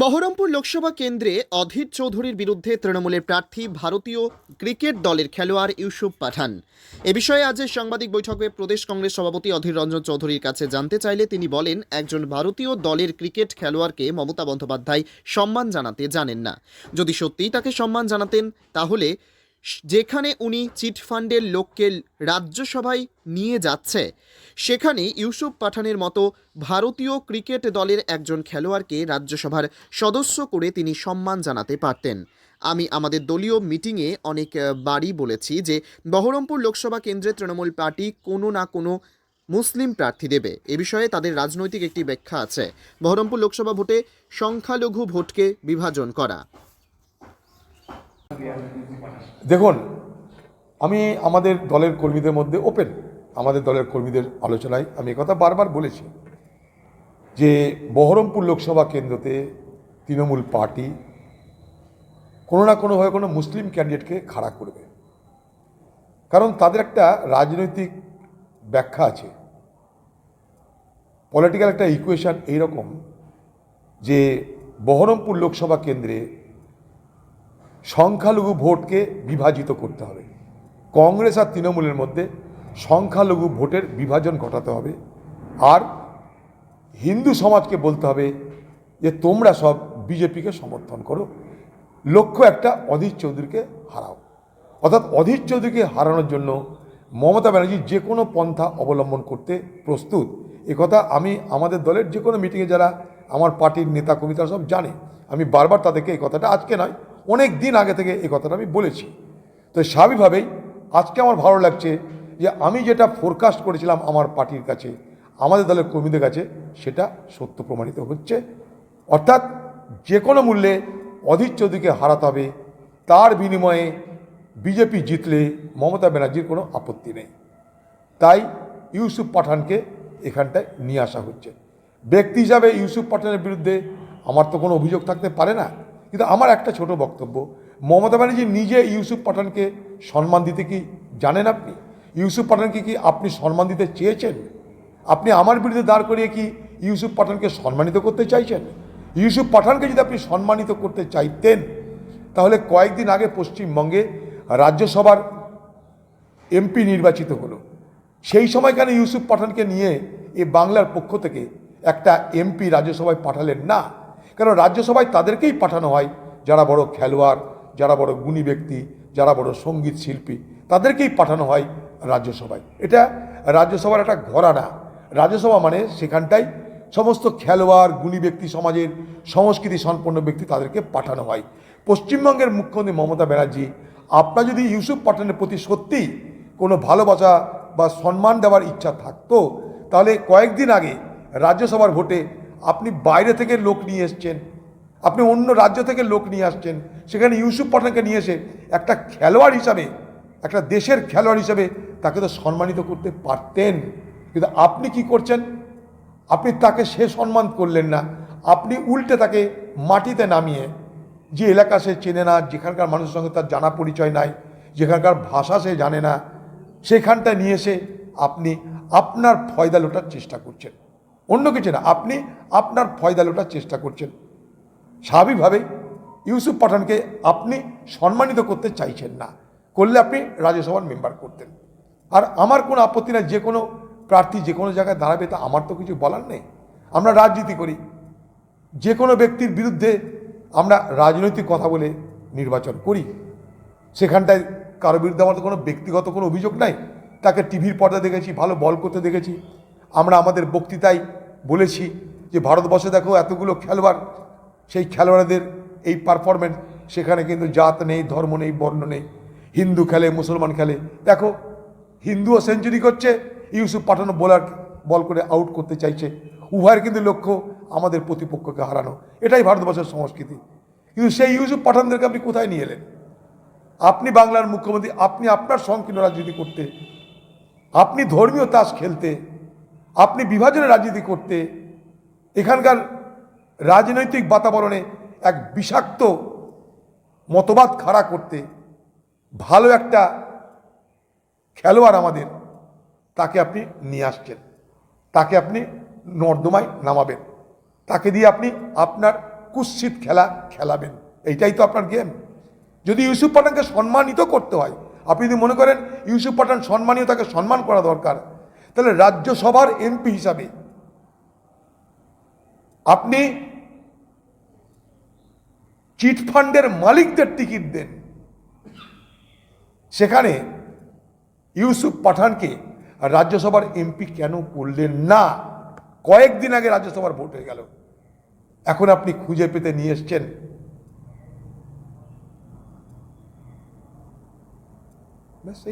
বহরমপুর লোকসভা কেন্দ্রে অধীর চৌধুরীর বিরুদ্ধে তৃণমূলের প্রার্থী ভারতীয় ক্রিকেট দলের খেলোয়াড় ইউসুফ পাঠান। এ বিষয়ে আজ সাংবাদিক বৈঠকে প্রদেশ কংগ্রেস সভাপতি অধীর রঞ্জন চৌধুরীর কাছে জানতে চাইলে তিনি বলেন, একজন ভারতীয় দলের ক্রিকেট খেলোয়াড়কে মমতা বন্দ্যোপাধ্যায় সম্মান জানাতে জানেন না। যদি সত্যিই তাকে সম্মান জানাতেন, তাহলে যেখানে উনি চিটফান্ডের লোককে রাজ্যসভায় নিয়ে যাচ্ছে সেখানে ইউসুফ পাঠানের মতো ভারতীয় ক্রিকেট দলের একজন খেলোয়াড়কে রাজ্যসভার সদস্য করে তিনি সম্মান জানাতে পারতেন। আমি আমাদের দলীয় মিটিংয়ে অনেক আহ, বারই বলেছি যে বহরমপুর লোকসভা কেন্দ্রে তৃণমূল পার্টি কোনো না কোনো মুসলিম প্রার্থী দেবে। এ বিষয়ে তাদের রাজনৈতিক একটি ব্যাখ্যা আছে। বহরমপুর লোকসভা ভোটে সংখ্যালঘু ভোটকে বিভাজন করা। দেখুন, আমি আমাদের দলের কর্মীদের মধ্যে ওপেন আমাদের দলের কর্মীদের আলোচনায় আমি কথা বারবার বলেছি যে বহরমপুর লোকসভা কেন্দ্রতে তৃণমূল পার্টি কোনো না কোনোভাবে কোনো মুসলিম ক্যান্ডিডেটকে খাড়া করবে। কারণ তাদের একটা রাজনৈতিক ব্যাখ্যা আছে। পলিটিক্যাল একটা ইকুয়েশন এইরকম যে বহরমপুর লোকসভা কেন্দ্রে সংখ্যালঘু ভোটকে বিভাজিত করতে হবে। কংগ্রেস আর তৃণমূলের মধ্যে সংখ্যালঘু ভোটের বিভাজন ঘটাতে হবে। আর হিন্দু সমাজকে বলতে হবে যে, তোমরা সব বিজেপিকে সমর্থন করো। লক্ষ্য একটা অধীর চৌধুরীকে হারাও। অর্থাৎ অধীর চৌধুরীকে হারানোর জন্য মমতা ব্যানার্জি যে কোনো পন্থা অবলম্বন করতে প্রস্তুত। কথা আমি আমাদের দলের যে কোনো মিটিংয়ে যারা আমার পার্টির নেতা কর্মী তারা সব জানে। আমি বারবার তাদেরকে এই কথাটা আজকে নয় অনেক দিন আগে থেকে এই কথাটা আমি বলেছি। তো স্বাভাবিকভাবেই আজকে আমার ভালো লাগছে যে আমি যেটা ফোরকাস্ট করেছিলাম আমার পার্টির কাছে, আমাদের দলের কর্মীদের কাছে, সেটা সত্য প্রমাণিত হচ্ছে। অর্থাৎ যে কোনো মূল্যে অধীর চৌধুরীকে হারাতে হবে, তার বিনিময়ে বিজেপি জিতলে মমতা ব্যানার্জির কোনো আপত্তি নেই। তাই ইউসুফ পাঠানকে এখানটায় নিয়ে আসা হচ্ছে। ব্যক্তি হিসাবে ইউসুফ পাঠানের বিরুদ্ধে আমার তো কোনো অভিযোগ থাকতে পারে না। কিন্তু আমার একটা ছোট বক্তব্য, মমতা ব্যানার্জি নিজে ইউসুফ পাঠানকে সম্মান দিতে কি জানেন আপনি? ইউসুফ পাঠানকে কি আপনি সম্মান দিতে চেয়েছেন? আপনি আমার বিরুদ্ধে দাঁড় করিয়ে কি ইউসুফ পাঠানকে সম্মানিত করতে চাইছেন? ইউসুফ পাঠানকে যদি আপনি সম্মানিত করতে চাইতেন, তাহলে কয়েকদিন আগে পশ্চিমবঙ্গে রাজ্যসভার এমপি নির্বাচিত হলো। সেই সময় কেন ইউসুফ পাঠানকে নিয়ে এ বাংলার পক্ষ থেকে একটা এমপি রাজ্যসভায় পাঠালেন না? কারণ রাজ্যসভায় তাদেরকেই পাঠানো হয়। যারা বড় খেলোয়াড়, যারা বড় গুণী ব্যক্তি, যারা বড় সংগীত শিল্পী, তাদেরকেই পাঠানো হয় রাজ্যসভায়। এটা রাজ্যসভার একটা ঘরানা। রাজ্যসভা মানে সেখানটাই সমস্ত খেলোয়াড়, গুণী ব্যক্তি সমাজের সংস্কৃতি সম্পন্ন ব্যক্তি তাদেরকে পাঠানো হয়। পশ্চিমবঙ্গের মুখ্যমন্ত্রী মমতা ব্যানার্জি, আপনার যদি ইউসুফ পাঠানের প্রতি সত্যিই কোনো ভালোবাসা বা সম্মান দেওয়ার ইচ্ছা থাকতো, তাহলে কয়েকদিন আগে রাজ্যসভার ভোটে আপনি বাইরে থেকে লোক নিয়ে এসছেন, আপনি অন্য রাজ্য থেকে লোক নিয়ে আসছেন, সেখানে ইউসুফ পাঠানকে নিয়ে এসে একটা খেলোয়াড় হিসাবে, একটা দেশের খেলোয়াড় হিসাবে তাকে তো সম্মানিত করতে পারতেন। কিন্তু আপনি কি করছেন? আপনি তাকে সে সম্মান করলেন না। আপনি উল্টে তাকে মাটিতে নামিয়ে, যে এলাকা সে চেনে না, যেখানকার মানুষের সঙ্গে তার জানা পরিচয় নাই, যেখানকার ভাষা সে জানে না সেখানটা নিয়ে এসে আপনি আপনার ফয়দা লোটার চেষ্টা করছেন। অন্য কিছু না, আপনি আপনার ফয়দা লোটার চেষ্টা করছেন। স্বাভাবিকভাবেই ইউসুফ পাঠানকে আপনি সম্মানিত করতে চাইছেন না, করলে আপনি রাজ্যসভার মেম্বার করতেন। আর আমার কোনো আপত্তি না, যে কোনো প্রার্থী যে কোনো জায়গায় দাঁড়াবে তা আমার তো কিছু বলার নেই। আমরা রাজনীতি করি, যে কোনো ব্যক্তির বিরুদ্ধে আমরা রাজনৈতিক কথা বলে নির্বাচন করি। সেখানটায় কারও বিরুদ্ধে আমার তো কোনো ব্যক্তিগত কোনো অভিযোগ নাই। তাকে টিভির পর্দা দেখেছি, ভালো বল করতে দেখেছি। আমরা আমাদের বক্তৃতায় বলেছি যে ভারতবর্ষে দেখো এতগুলো খেলোয়াড়, সেই খেলোয়াড়দের এই পারফরমেন্স সেখানে কিন্তু জাত নেই, ধর্ম নেই, বর্ণ নেই। হিন্দু খেলে, মুসলমান খেলে। দেখো, হিন্দুও সেঞ্চুরি করছে, ইউসুফ পাঠানো বোলার বল করে আউট করতে চাইছে। উভয়ের কিন্তু লক্ষ্য আমাদের প্রতিপক্ষকে হারানো। এটাই ভারতবর্ষের সংস্কৃতি। কিন্তু সেই ইউসুফ পাঠানদেরকে আপনি কোথায় নিয়ে এলেন? আপনি বাংলার মুখ্যমন্ত্রী, আপনি আপনার সংকীর্ণ রাজনীতি করতে, আপনি ধর্মীয় তাস খেলতে আপনি বিভাজনের রাজনীতি করতে এখানকার রাজনৈতিক বাতাবরণে এক বিষাক্ত মতবাদ খাড়া করতে ভালো একটা খেলোয়াড় আমাদের, তাকে আপনি নিয়ে আসছেন, তাকে আপনি নর্দমায় নামাবেন, তাকে দিয়ে আপনি আপনার কুৎসিত খেলা খেলাবেন। এইটাই তো আপনার গেম। যদি ইউসুফ পাঠানকে সম্মানিত করতে হয়, আপনি যদি মনে করেন ইউসুফ পাঠান সম্মানীয়, তাকে সম্মান করা দরকার তাহলে রাজ্যসভার এমপি হিসাবে আপনি চিটফান্ডের মালিকদের টিকিট দেন। সেখানে ইউসুফ পাঠানকে রাজ্যসভার এমপি কেন করলেন না? কয়েকদিন আগে রাজ্যসভার ভোট হয়ে গেল। এখন আপনি খুঁজে পেতে নিয়ে এসছেন। ব্যাস